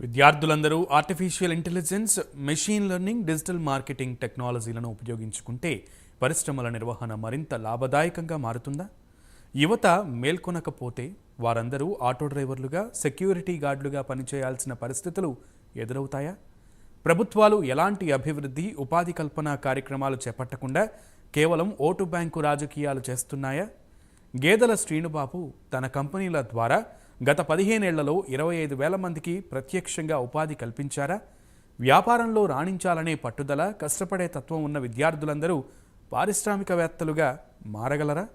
విద్యార్థులందరూ artificial intelligence machine learning digital marketing టెక్నాలజీలను ఉపయోగించుకుంటే పరిశ్రమల నిర్వహణ మరింత లాభదాయకంగా మారుతుందా? యువత మేల్కొనకపోతే వారందరూ ఆటో డ్రైవర్లుగా సెక్యూరిటీ గార్డులుగా పనిచేయాల్సిన పరిస్థితులు ఎదురవుతాయా? ప్రభుత్వాలు ఎలాంటి అభివృద్ధి ఉపాధి కల్పన కార్యక్రమాలు చేపట్టకుండా కేవలం ఓటు బ్యాంకు రాజకీయాలు చేస్తున్నాయా? గేదెల శ్రీనుబాబు తన కంపెనీల ద్వారా గత పదిహేనేళ్ళలో ఇరవై ఐదు వేల మందికి ప్రత్యక్షంగా ఉపాధి కల్పించారా? వ్యాపారంలో రాణించాలనే పట్టుదల కష్టపడే తత్వం ఉన్న విద్యార్థులందరూ పారిశ్రామికవేత్తలుగా మారగలరా?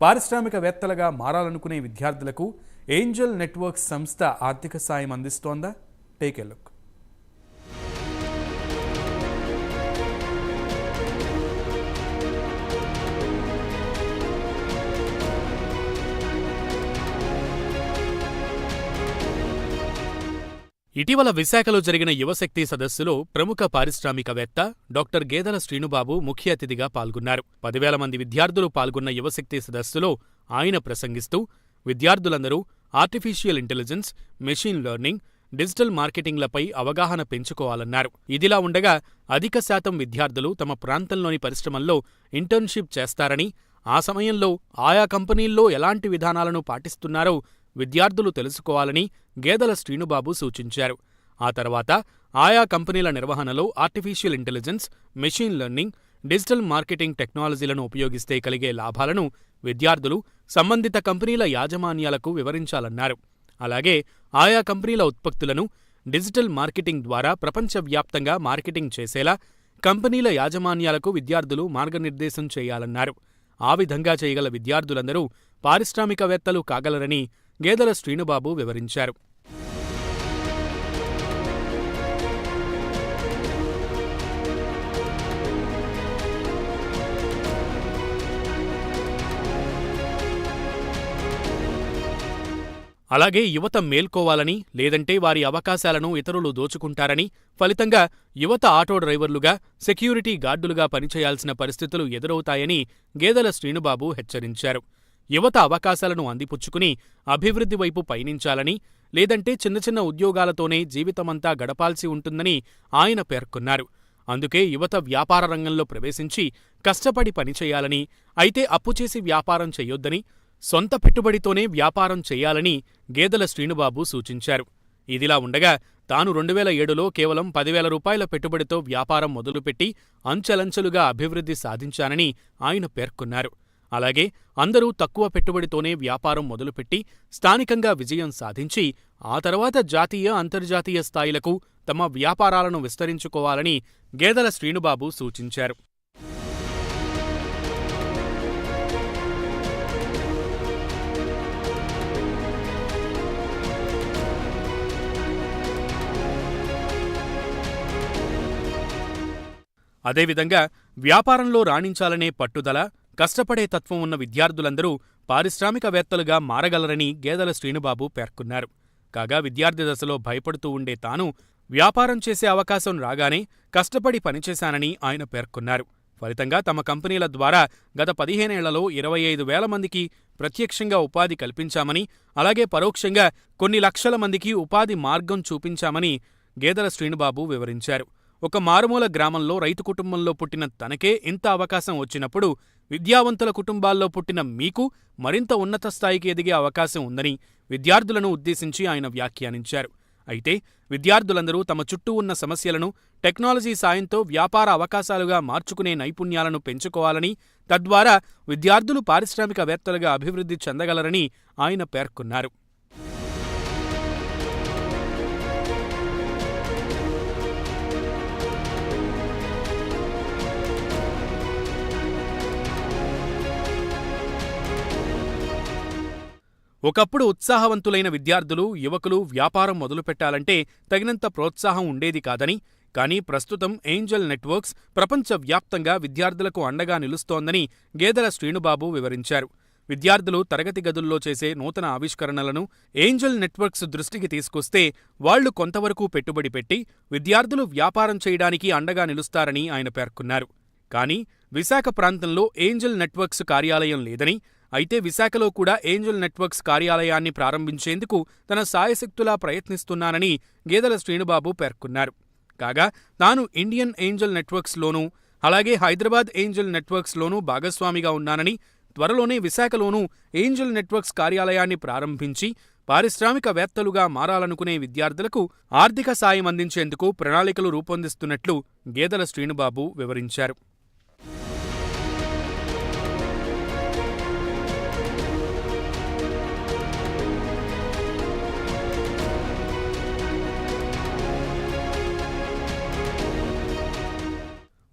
పారిశ్రామికవేత్తలుగా మారాలనుకునే విద్యార్థులకు ఏంజల్ నెట్వర్క్ సంస్థ ఆర్థిక సాయం అందిస్తోందా? Take a look. ఇటీవల విశాఖలో జరిగిన యువశక్తి సదస్సులో ప్రముఖ పారిశ్రామికవేత్త డాక్టర్ గేదెల శ్రీనుబాబు ముఖ్య అతిథిగా పాల్గొన్నారు. పదివేల మంది విద్యార్థులు పాల్గొన్న యువశక్తి సదస్సులో ఆయన ప్రసంగిస్తూ విద్యార్థులందరూ artificial intelligence machine learning digital మార్కెటింగ్లపై అవగాహన పెంచుకోవాలన్నారు. ఇదిలా ఉండగా అధిక శాతం విద్యార్థులు తమ ప్రాంతంలోని పరిశ్రమల్లో ఇంటర్న్షిప్ చేస్తారని ఆ సమయంలో ఆయా కంపెనీల్లో ఎలాంటి విధానాలను పాటిస్తున్నారో విద్యార్థులు తెలుసుకోవాలని గేదెల శ్రీనుబాబు సూచించారు. ఆ తర్వాత ఆయా కంపెనీల నిర్వహణలో artificial intelligence machine learning digital marketing టెక్నాలజీలను ఉపయోగిస్తే కలిగే లాభాలను విద్యార్థులు సంబంధిత కంపెనీల యాజమాన్యాలకు వివరించాలన్నారు. అలాగే ఆయా కంపెనీల ఉత్పత్తులను డిజిటల్ మార్కెటింగ్ ద్వారా ప్రపంచవ్యాప్తంగా మార్కెటింగ్ చేసేలా కంపెనీల యాజమాన్యాలకు విద్యార్థులు మార్గనిర్దేశం చేయాలన్నారు. ఆ విధంగా చేయగల విద్యార్థులందరూ పారిశ్రామికవేత్తలు కాగలరని గేదెల శ్రీనుబాబు వివరించారు. అలాగే యువత మేల్కోవాలని లేదంటే వారి అవకాశాలను ఇతరులు దోచుకుంటారని ఫలితంగా యువత ఆటో డ్రైవర్లుగా సెక్యూరిటీ గార్డులుగా పనిచేయాల్సిన పరిస్థితులు ఎదురవుతాయని గేదెల శ్రీనుబాబు హెచ్చరించారు. యువత అవకాశాలను అందిపుచ్చుకుని అభివృద్ధి వైపు పయనించాలని లేదంటే చిన్న చిన్న ఉద్యోగాలతోనే జీవితమంతా గడపాల్సి ఉంటుందని ఆయన పేర్కొన్నారు. అందుకే యువత వ్యాపార రంగంలో ప్రవేశించి కష్టపడి పనిచేయాలని అయితే అప్పుచేసి వ్యాపారం చెయ్యొద్దని సొంత పెట్టుబడితోనే వ్యాపారం చేయాలని గేదెల శ్రీనుబాబు సూచించారు. ఇదిలా ఉండగా తాను రెండువేల ఏడులో కేవలం పదివేల రూపాయల పెట్టుబడితో వ్యాపారం మొదలుపెట్టి అంచెలంచెలుగా అభివృద్ధి సాధించానని ఆయన పేర్కొన్నారు. అలాగే అందరూ తక్కువ పెట్టుబడితోనే వ్యాపారం మొదలుపెట్టి స్థానికంగా విజయం సాధించి ఆ తర్వాత జాతీయ అంతర్జాతీయ స్థాయిలకు తమ వ్యాపారాలను విస్తరించుకోవాలని గేదెల శ్రీనుబాబు సూచించారు. అదేవిధంగా వ్యాపారంలో రాణించాలనే పట్టుదల కష్టపడే తత్వం ఉన్న విద్యార్థులందరూ పారిశ్రామికవేత్తలుగా మారగలరని గేదెల శ్రీనుబాబు పేర్కొన్నారు. కాగా విద్యార్థి దశలో భయపడుతూ ఉండే తాను వ్యాపారం చేసే అవకాశం రాగానే కష్టపడి పనిచేశానని ఆయన పేర్కొన్నారు. ఫలితంగా తమ కంపెనీల ద్వారా గత పదిహేనేళ్ళలో ఇరవై ఐదు వేల మందికి ప్రత్యక్షంగా ఉపాధి కల్పించామని అలాగే పరోక్షంగా కొన్ని లక్షల మందికి ఉపాధి మార్గం చూపించామని గేదెల శ్రీనుబాబు వివరించారు. ఒక మారుమూల గ్రామంలో రైతు కుటుంబంలో పుట్టిన తనకే ఇంత అవకాశం వచ్చినప్పుడు విద్యావంతుల కుటుంబాల్లో పుట్టిన మీకు మరింత ఉన్నత స్థాయికి ఎదిగే అవకాశం ఉందని విద్యార్థులను ఉద్దేశించి ఆయన వ్యాఖ్యానించారు. అయితే విద్యార్థులందరూ తమ చుట్టూ ఉన్న సమస్యలను టెక్నాలజీ సాయంతో వ్యాపార అవకాశాలుగా మార్చుకునే నైపుణ్యాలను పెంచుకోవాలని తద్వారా విద్యార్థులు పారిశ్రామికవేత్తలుగా అభివృద్ధి చెందగలరని ఆయన పేర్కొన్నారు. ఒకప్పుడు ఉత్సాహవంతులైన విద్యార్థులు యువకులు వ్యాపారం మొదలుపెట్టాలంటే తగినంత ప్రోత్సాహం ఉండేది కాదని కానీ ప్రస్తుతం ఏంజల్ నెట్వర్క్స్ ప్రపంచవ్యాప్తంగా విద్యార్థులకు అండగా నిలుస్తోందని గేదెల శ్రీనుబాబు వివరించారు. విద్యార్థులు తరగతి గదుల్లో చేసే నూతన ఆవిష్కరణలను ఏంజల్ నెట్వర్క్స్ దృష్టికి తీసుకొస్తే వాళ్ళు కొంతవరకు పెట్టుబడి పెట్టి విద్యార్థులు వ్యాపారం చేయడానికి అండగా నిలుస్తారని ఆయన పేర్కొన్నారు. కానీ విశాఖ ప్రాంతంలో ఏంజల్ నెట్వర్క్స్ కార్యాలయం లేదని అయితే విశాఖలో కూడా ఏంజల్ నెట్వర్క్స్ కార్యాలయాన్ని ప్రారంభించేందుకు తన సాయశక్తులా ప్రయత్నిస్తున్నానని గేదెల శ్రీనుబాబు పేర్కొన్నారు. కాగా తాను ఇండియన్ ఏంజల్ నెట్వర్క్స్లోనూ అలాగే హైదరాబాద్ ఏంజల్ నెట్వర్క్స్లోనూ భాగస్వామిగా ఉన్నానని త్వరలోనే విశాఖలోనూ ఏంజల్ నెట్వర్క్స్ కార్యాలయాన్ని ప్రారంభించి పారిశ్రామికవేత్తలుగా మారాలనుకునే విద్యార్థులకు ఆర్థిక సాయం అందించేందుకు ప్రణాళికలు రూపొందిస్తున్నట్లు గేదెల శ్రీనుబాబు వివరించారు.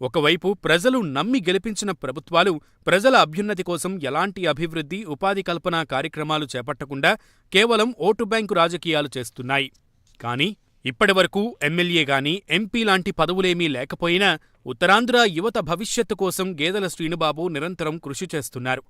ఒకవైపు ప్రజలు నమ్మి గెలిపించిన ప్రభుత్వాలు ప్రజల అభ్యున్నతి కోసం ఎలాంటి అభివృద్ధి ఉపాధి కల్పన కార్యక్రమాలు చేపట్టకుండా కేవలం ఓటు బ్యాంకు రాజకీయాలు చేస్తున్నాయి. కానీ ఇప్పటివరకు ఎమ్మెల్యే గాని ఎంపీ లాంటి పదవులేమీ లేకపోయినా ఉత్తరాంధ్ర యువత భవిష్యత్తు కోసం గేదెల శ్రీనుబాబు నిరంతరం కృషి చేస్తున్నారు.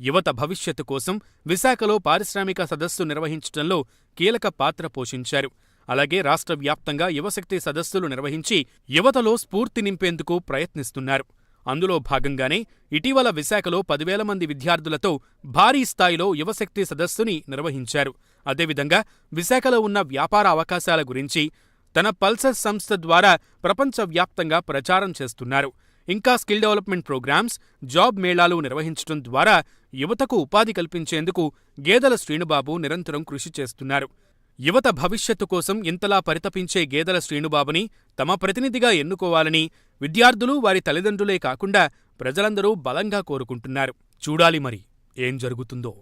యువత భవిష్యత్తు కోసం విశాఖలో పారిశ్రామిక సదస్సు నిర్వహించడంలో కీలక పాత్ర పోషించారు. అలాగే రాష్ట్ర వ్యాప్తంగా యువశక్తి సదస్సులు నిర్వహించి యువతలో స్ఫూర్తి నింపేందుకు ప్రయత్నిస్తున్నారు. అందులో భాగంగానే ఇటీవల విశాఖలో పదివేల మంది విద్యార్థులతో భారీ స్థాయిలో యువశక్తి సదస్సుని నిర్వహించారు. అదేవిధంగా విశాఖలో ఉన్న వ్యాపార అవకాశాల గురించి తన పల్సర్ సంస్థ ద్వారా ప్రపంచవ్యాప్తంగా ప్రచారం చేస్తున్నారు. ఇంకా స్కిల్ డెవలప్మెంట్ ప్రోగ్రామ్స్ జాబ్ మేళాలు నిర్వహించడం ద్వారా యువతకు ఉపాధి కల్పించేందుకు గేదెల శ్రీనుబాబు నిరంతరం కృషి చేస్తున్నారు. యువత భవిష్యత్తు కోసం ఇంతలా పరితపించే గేదెల శ్రీనుబాబుని తమ ప్రతినిధిగా ఎన్నుకోవాలని విద్యార్థులు వారి తల్లిదండ్రులే కాకుండా ప్రజలందరూ బలంగా కోరుకుంటున్నారు. చూడాలి మరి ఏం జరుగుతుందో.